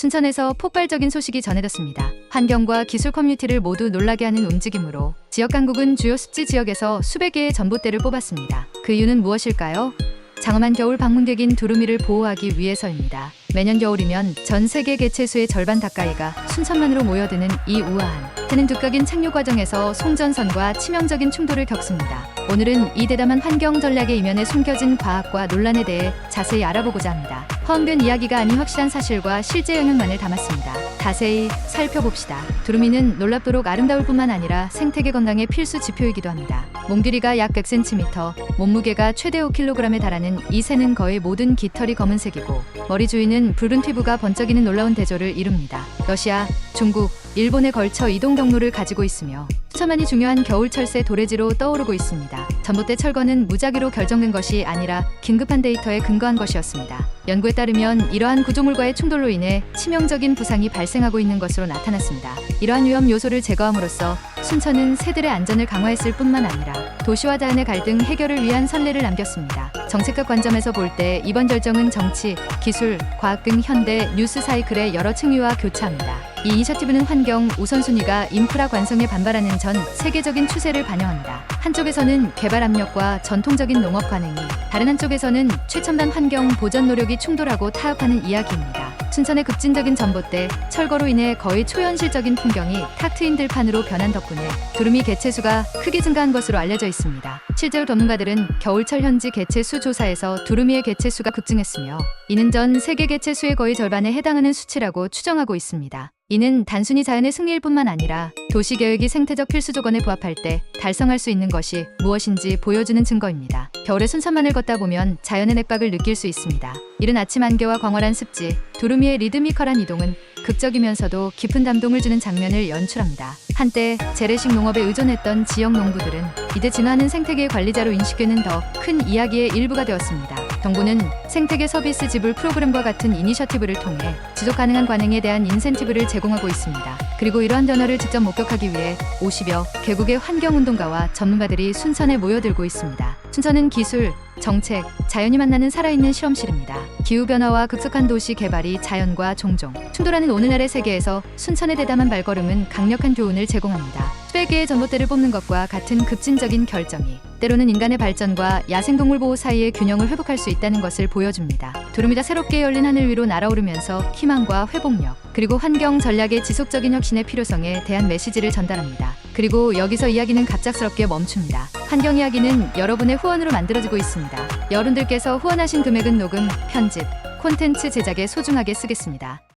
순천에서 폭발적인 소식이 전해졌습니다. 환경과 기술 커뮤니티를 모두 놀라게 하는 움직임으로 지역 당국은 주요 습지 지역에서 수백 개의 전봇대를 뽑았습니다. 그 이유는 무엇일까요? 장엄한 겨울 방문객인 두루미를 보호하기 위해서입니다. 매년 겨울이면 전 세계 개체수의 절반 가까이가 순천만으로 모여드는 이 우아한 해는 두각인 착륙 과정에서 송전선과 치명적인 충돌을 겪습니다. 오늘은 이 대담한 환경 전략의 이면에 숨겨진 과학과 논란에 대해 자세히 알아보고자 합니다. 허언된 이야기가 아닌 확실한 사실과 실제 영향만을 담았습니다. 자세히 살펴봅시다. 두루미는 놀랍도록 아름다울 뿐만 아니라 생태계 건강의 필수 지표이기도 합니다. 몸 길이가 약 100cm, 몸무게가 최대 5kg에 달하는 이 새는 거의 모든 깃털이 검은색이고 머리 주위는 붉은 피부가 번쩍이는 놀라운 대조를 이룹니다. 러시아, 중국, 일본에 걸쳐 이동 경로를 가지고 있으며 수천만이 중요한 겨울철새 도래지로 떠오르고 있습니다. 전봇대 철거는 무작위로 결정된 것이 아니라 긴급한 데이터에 근거한 것이었습니다. 연구에 따르면 이러한 구조물과의 충돌로 인해 치명적인 부상이 발생하고 있는 것으로 나타났습니다. 이러한 위험 요소를 제거함으로써 순천은 새들의 안전을 강화했을 뿐만 아니라 도시와 자연의 갈등 해결을 위한 선례를 남겼습니다. 정책적 관점에서 볼 때 이번 결정은 정치, 기술, 과학 등 현대 뉴스 사이클의 여러 층위와 교차합니다. 이 이니셔티브는 환경 우선순위가 인프라 관성에 반발하는 전 세계적인 추세를 반영합니다. 한쪽에서는 개발 압력과 전통적인 농업 관행이, 다른 한쪽에서는 최첨단 환경 보전 노력이 충돌하고 타협하는 이야기입니다. 순천의 급진적인 전봇대, 철거로 인해 거의 초현실적인 풍경이 탁 트인 들판으로 변한 덕분에 두루미 개체수가 크게 증가한 것으로 알려져 있습니다. 실제로 전문가들은 겨울철 현지 개체수 조사에서 두루미의 개체수가 급증했으며 이는 전 세계 개체수의 거의 절반에 해당하는 수치라고 추정하고 있습니다. 이는 단순히 자연의 승리일 뿐만 아니라 도시 계획이 생태적 필수 조건에 부합할 때 달성할 수 있는 것이 무엇인지 보여주는 증거입니다. 겨울에 순천만을 걷다 보면 자연의 맥박을 느낄 수 있습니다. 이른 아침 안개와 광활한 습지, 두루미의 리드미컬한 이동은 극적이면서도 깊은 감동을 주는 장면을 연출합니다. 한때 재래식 농업에 의존했던 지역 농부들은 이제 진화하는 생태계 관리자로 인식되는 더 큰 이야기의 일부가 되었습니다. 정부는 생태계 서비스 지불 프로그램과 같은 이니셔티브를 통해 지속 가능한 관행에 대한 인센티브를 제공하고 있습니다. 그리고 이러한 변화를 직접 목격하기 위해 50여 개국의 환경운동가와 전문가들이 순천에 모여들고 있습니다. 순천은 기술, 정책, 자연이 만나는 살아있는 실험실입니다. 기후변화와 급속한 도시 개발이 자연과 종종 충돌하는 오늘날의 세계에서 순천의 대담한 발걸음은 강력한 교훈을 제공합니다. 수백 개의 전봇대를 뽑는 것과 같은 급진적인 결정이 때로는 인간의 발전과 야생동물 보호 사이의 균형을 회복할 수 있다는 것을 보여줍니다. 두루미가 새롭게 열린 하늘 위로 날아오르면서 희망과 회복력, 그리고 환경 전략의 지속적인 혁신의 필요성에 대한 메시지를 전달합니다. 그리고 여기서 이야기는 갑작스럽게 멈춥니다. 환경 이야기는 여러분의 후원으로 만들어지고 있습니다. 여러분들께서 후원하신 금액은 녹음, 편집, 콘텐츠 제작에 소중하게 쓰겠습니다.